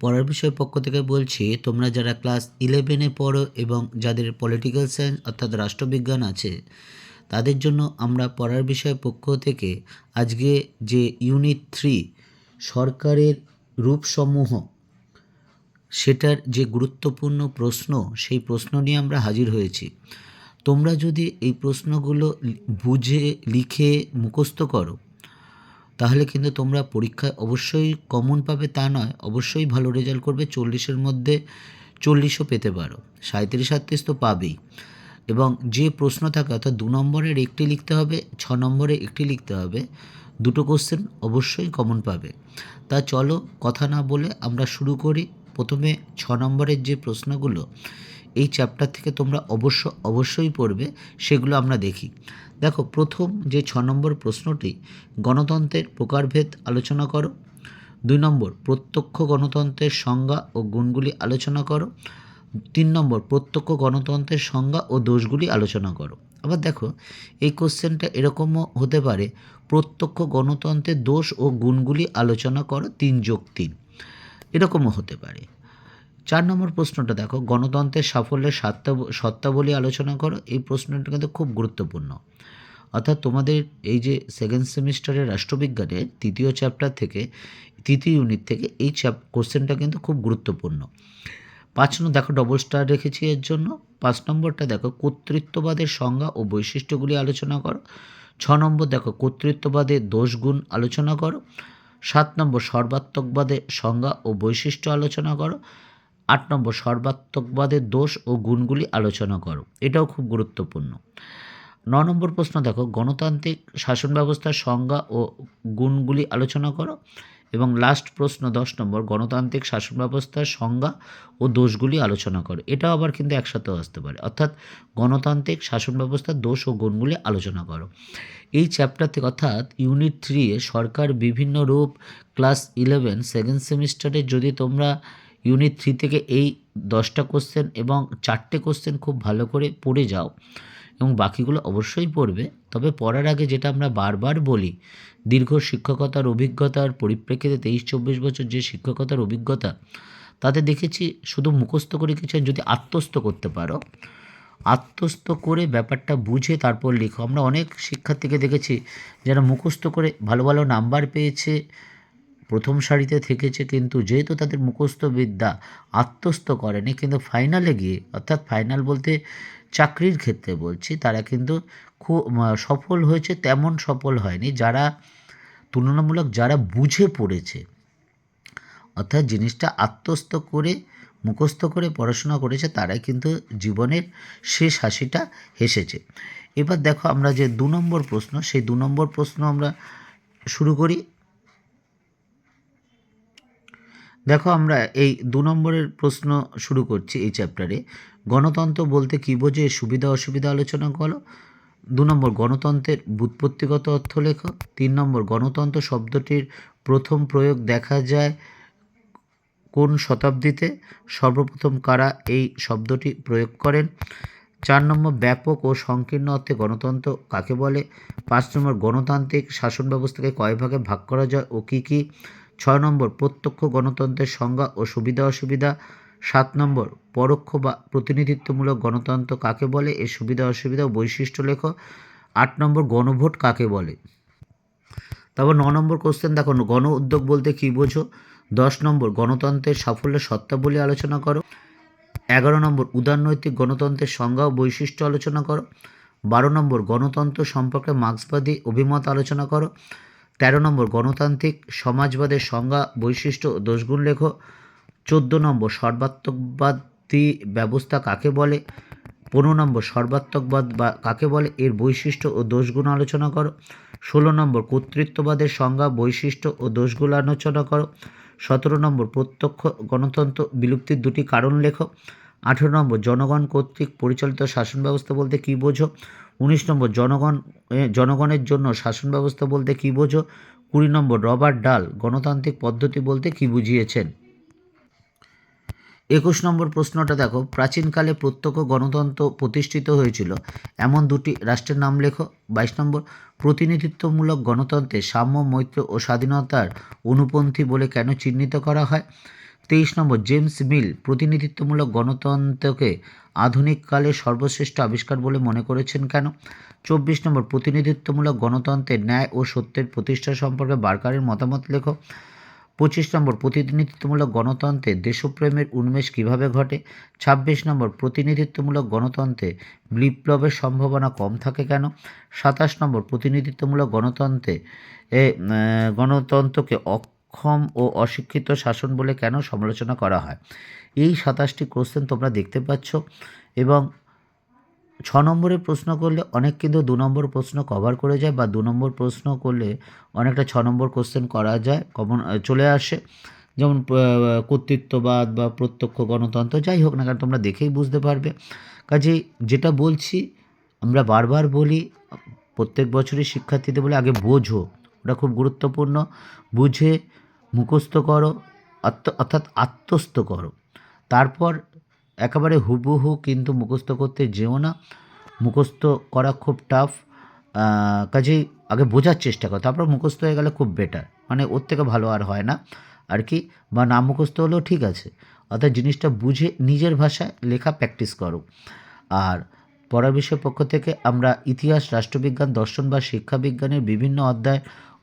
পড়ার বিষয় পক্ষ থেকে বলছি, তোমরা যারা ক্লাস ইলেভেনে পড়ো এবং যাদের পলিটিক্যাল সায়েন্স অর্থাৎ রাষ্ট্রবিজ্ঞান আছে, তাদের জন্য আমরা পড়ার বিষয় পক্ষ থেকে আজকে যে ইউনিট থ্রি সরকারের রূপসমূহ, সেটার যে গুরুত্বপূর্ণ প্রশ্ন, সেই প্রশ্ন নিয়ে আমরা হাজির হয়েছি। তোমরা যদি এই প্রশ্নগুলো বুঝে, লিখে মুখস্থ করো তাহলে কিন্তু তোমরা পরীক্ষায় অবশ্যই কমন পাবে তা নয়, অবশ্যই ভালো রেজাল্ট করবে, চল্লিশের মধ্যে চল্লিশও পেতে পারো। সাঁত্রিশ আটত্রিশ তো পাবেই। এবং যে প্রশ্ন থাকে, অর্থাৎ দু নম্বরের একটি লিখতে হবে, ছ নম্বরে একটি লিখতে হবে, দুটো কোশ্চেন অবশ্যই কমন পাবে। তা চলো কথা না বলে আমরা শুরু করি। প্রথমে ছ নম্বরের যে প্রশ্নগুলো এই চ্যাপ্টার থেকে তোমরা অবশ্য, অবশ্যই পড়বে, সেগুলো আমরা দেখি। দেখো, প্রথম যে ছ নম্বর প্রশ্নটি, গণতন্ত্রের প্রকারভেদ আলোচনা করো। দুই নম্বর, প্রত্যক্ষ গণতন্ত্রের সংজ্ঞা ও গুণগুলি আলোচনা করো। তিন নম্বর, প্রত্যক্ষ গণতন্ত্রের সংজ্ঞা ও দোষগুলি আলোচনা করো। আবার দেখো, এই কোশ্চেনটা এরকমও হতে পারে। প্রত্যক্ষ গণতন্ত্রের দোষ ও গুণগুলি আলোচনা করো, তিন যোগ তিন। এরকমও হতে পারে। চার নম্বর প্রশ্নটা দেখো, গণতন্ত্রের সাফল্যের সত্তা সত্তাবলী আলোচনা করো, এই প্রশ্নটা কিন্তু খুব গুরুত্বপূর্ণ। অর্থাৎ তোমাদের এই যে সেকেন্ড সেমিস্টারের রাষ্ট্রবিজ্ঞানের তৃতীয় চ্যাপ্টার থেকে, তৃতীয় ইউনিট থেকে এই চ্যাপ কোশ্চেনটা কিন্তু খুব গুরুত্বপূর্ণ। পাঁচ নম্বর দেখো ডবল স্টার রেখেছি এর জন্য। পাঁচ নম্বরটা দেখো, কর্তৃত্ববাদের সংজ্ঞা ও বৈশিষ্ট্যগুলি আলোচনা করো। ছ নম্বর দেখো, কর্তৃত্ববাদের দোষ গুণ আলোচনা করো। সাত নম্বর, সর্বাত্মকবাদের সংজ্ঞা ও বৈশিষ্ট্য আলোচনা করো। আট নম্বর, সর্বাত্মকবাদের দোষ ও গুণগুলি আলোচনা করো। এটাও খুব গুরুত্বপূর্ণ। ন নম্বর প্রশ্ন দেখো, গণতান্ত্রিক শাসন ব্যবস্থার সংজ্ঞা ও গুণগুলি আলোচনা করো। এবং লাস্ট প্রশ্ন, দশ নম্বর, গণতান্ত্রিক শাসন ব্যবস্থার সংজ্ঞা ও দোষগুলি আলোচনা করো। এটাও আবার কিন্তু একসাথেও আসতে পারে। অর্থাৎ গণতান্ত্রিক শাসন ব্যবস্থার দোষ ও গুণগুলি আলোচনা করো। এই চ্যাপ্টার থেকে অর্থাৎ ইউনিট থ্রি সরকার বিভিন্ন রূপ ক্লাস ইলেভেন সেকেন্ড সেমিস্টারে যদি তোমরা ইউনিট থ্রি থেকে এই দশটা কোশ্চেন এবং চারটে কোশ্চেন খুব ভালো করে পড়ে যাও। এবং বাকিগুলো অবশ্যই পড়বে। তবে পড়ার আগে যেটা আমরা বারবার বলি, দীর্ঘ শিক্ষকতার অভিজ্ঞতার পরিপ্রেক্ষিতে তেইশ চব্বিশ বছর যে শিক্ষকতার অভিজ্ঞতা, তাতে দেখেছি শুধু মুখস্থ করে কিছু যদি আত্মস্থ করতে পারো। আত্মস্থ করে ব্যাপারটা বুঝে তারপর লেখো। আমরা অনেক শিক্ষার্থীকে দেখেছি যারা মুখস্থ করে ভালো ভালো নাম্বার পেয়েছে প্রথম সারিতে থেকেছে কিন্তু যেহেতু তাদের মুখস্থ বিদ্যা আত্মস্থ করেনি, কিন্তু ফাইনালে গিয়ে, অর্থাৎ ফাইনাল বলতে চাকরির ক্ষেত্রে বলছি, তারা কিন্তু খুব সফল হয়েছে, তেমন সফল হয়নি, যারা তুলনামূলক যারা বুঝে পড়েছে, অর্থাৎ জিনিসটা আত্মস্থ করে, মুখস্থ করে পড়াশোনা করেছে, তারাই কিন্তু জীবনের শেষ হাসিটা হেসেছে। এবার দেখো আমরা যে দু নম্বর প্রশ্ন, সেই দু নম্বর প্রশ্ন আমরা শুরু করি। দেখো আমরা এই দু নম্বরের প্রশ্ন শুরু করছি এই চ্যাপ্টারে গণতন্ত্র বলতে কী বোঝে? সুবিধা, অসুবিধা আলোচনা করো। দু নম্বর, গণতন্ত্রের ব্যুৎপত্তিগত অর্থ লেখো। তিন নম্বর, গণতন্ত্র শব্দটির প্রথম প্রয়োগ দেখা যায় কোন শতাব্দীতে? সর্বপ্রথম কারা এই শব্দটি প্রয়োগ করেন? চার নম্বর, ব্যাপক ও সংকীর্ণ অর্থে গণতন্ত্র কাকে বলে? পাঁচ নম্বর, গণতান্ত্রিক শাসন ব্যবস্থাকে কয় ভাগে ভাগ করা যায় ও কী কী? ছয় নম্বর, প্রত্যক্ষ গণতন্ত্রের সংজ্ঞা ও সুবিধা অসুবিধা। সাত নম্বর, পরোক্ষ বা প্রতিনিধিত্বমূলক গণতন্ত্র কাকে বলে? এর সুবিধা, অসুবিধা ও বৈশিষ্ট্য লেখো। আট নম্বর, গণভোট কাকে বলে? তারপর ন নম্বর কোশ্চেন দেখো, গণ উদ্যোগ বলতে কী বোঝো? দশ নম্বর, গণতন্ত্রের সাফল্যের সত্তাবলী আলোচনা করো। এগারো নম্বর, উদারনৈতিক গণতন্ত্রের সংজ্ঞা ও বৈশিষ্ট্য আলোচনা করো। বারো নম্বর, গণতন্ত্র সম্পর্কে মার্ক্সবাদী অভিমত আলোচনা করো। তেরো নম্বর, গণতান্ত্রিক সমাজবাদের সংজ্ঞা, বৈশিষ্ট্য ও দোষগুণ লেখো। চোদ্দ নম্বর, সর্বাত্মকবাদী ব্যবস্থা কাকে বলে? পনেরো নম্বর, সর্বাত্মকবাদ বা কাকে বলে? এর বৈশিষ্ট্য ও দোষগুণ আলোচনা করো। ষোলো নম্বর, কর্তৃত্ববাদের সংজ্ঞা, বৈশিষ্ট্য ও দোষগুলো আলোচনা করো। সতেরো নম্বর, প্রত্যক্ষ গণতন্ত্র বিলুপ্তির দুটি কারণ লেখো। আঠেরো নম্বর, জনগণ কর্তৃক পরিচালিত শাসন ব্যবস্থা বলতে কী বোঝো? উনিশ নম্বর, জনগণ জনগণের জন্য শাসন ব্যবস্থা বলতে কী বোঝো? কুড়ি নম্বর রবার্ট ডাল, গণতান্ত্রিক পদ্ধতি বলতে কী বুঝিয়েছেন? একুশ নম্বর প্রশ্নটা দেখো, প্রাচীনকালে প্রত্যক্ষ গণতন্ত্র প্রতিষ্ঠিত হয়েছিল। এমন দুটি রাষ্ট্রের নাম লেখো। বাইশ নম্বর, প্রতিনিধিত্বমূলক গণতন্ত্রে সাম্য, মৈত্র ও স্বাধীনতার অনুপন্থী বলে কেন চিহ্নিত করা হয়? তেইশ নম্বর, জেমস মিল প্রতিনিধিত্বমূলক গণতন্ত্রকে আধুনিককালে সর্বশ্রেষ্ঠ আবিষ্কার বলে মনে করেছেন কেন? চব্বিশ নম্বর, প্রতিনিধিত্বমূলক গণতন্ত্রের ন্যায় ও সত্যের প্রতিষ্ঠা সম্পর্কে বার্কারের মতামত লেখো। পঁচিশ নম্বর, প্রতিনিধিত্বমূলক গণতন্ত্রে দেশপ্রেমের উন্মেষ কীভাবে ঘটে? ছাব্বিশ নম্বর, প্রতিনিধিত্বমূলক গণতন্ত্রে বিপ্লবের সম্ভাবনা কম থাকে কেন? সাতাশ নম্বর, প্রতিনিধিত্বমূলক গণতন্ত্রে, এ গণতন্ত্রকে অক্ষম ও অশিক্ষিত শাসন বলে কেন সমালোচনা করা হয়? এই সাতাশটি কোশ্চেন তোমরা দেখতে পাচ্ছ এবং ছ নম্বরের প্রশ্ন করলে অনেক কিন্তু দু নম্বর প্রশ্ন কভার করে যায় বা দু নম্বর প্রশ্ন করলে অনেকটা ছ নম্বর কোশ্চেন করা যায়, কমন চলে আসে। যেমন কর্তৃত্ববাদ বা প্রত্যক্ষ গণতন্ত্র, যাই হোক না কারণ তোমরা দেখেই বুঝতে পারবে। কাজেই যেটা বলছি, আমরা বারবার বলি, প্রত্যেক বছরই শিক্ষার্থীদের বলে আগে বোঝো, ওটা খুব গুরুত্বপূর্ণ। বুঝে মুখস্থ করো অর্থাৎ আত্মস্থ করো। তারপর একেবারে হুবহু কিন্তু মুখস্থ করতে যেও না। মুখস্থ করা খুব টাফ কাজেই আগে বোঝার চেষ্টা করো, তারপর মুখস্থ হয়ে গেলে খুব বেটার মানে ওর থেকে ভালো আর হয় না। আর কি, বা না মুখস্থ হলেও ঠিক আছে। অর্থাৎ জিনিসটা বুঝে নিজের ভাষায় লেখা প্র্যাকটিস করো। আর পড়ার বিষয় পক্ষ থেকে আমরা ইতিহাস, রাষ্ট্রবিজ্ঞান, দর্শন বা শিক্ষাবিজ্ঞানের বিভিন্ন অধ্যায়,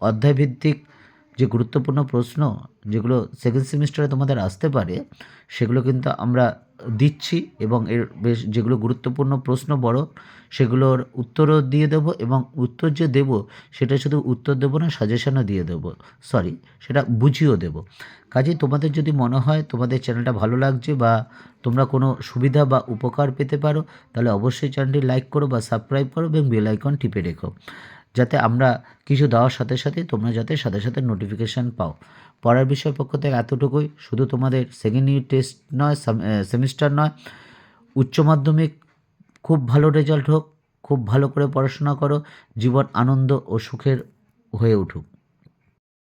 অধ্যায়ভিত্তিক যে গুরুত্বপূর্ণ প্রশ্ন যেগুলো সেকেন্ড সেমিস্টারে তোমাদের আসতে পারে, সেগুলো কিন্তু আমরা দিচ্ছি এবং এর বেশ যেগুলো গুরুত্বপূর্ণ প্রশ্ন বড়, সেগুলোর উত্তরও দিয়ে দেবো এবং উত্তর যে দেব, সেটা শুধু উত্তর দেবো না সাজেশনও দিয়ে দেবো সরি সেটা বুঝিয়েও দেবো। কাজেই তোমাদের যদি মনে হয় তোমাদের চ্যানেলটা ভালো লাগছে বা তোমরা কোনো সুবিধা বা উপকার পেতে পারো, তাহলে অবশ্যই চ্যানেলটি লাইক করো বা সাবস্ক্রাইব করো এবং বেল আইকন টিপে রেখো। যাতে আমরা কিছু দেওয়ার সাথে সাথে তোমরা যাতে সাথে সাথে নোটিফিকেশান পাও। পড়ার বিষয় পক্ষ থেকে এতটুকুই। শুধু তোমাদের সেকেন্ড ইউনিট টেস্ট নয় সেমিস্টার নয়। উচ্চ মাধ্যমিক খুব ভালো রেজাল্ট হোক, খুব ভালো করে পড়াশোনা করো। জীবন আনন্দ ও সুখের হয়ে উঠুক।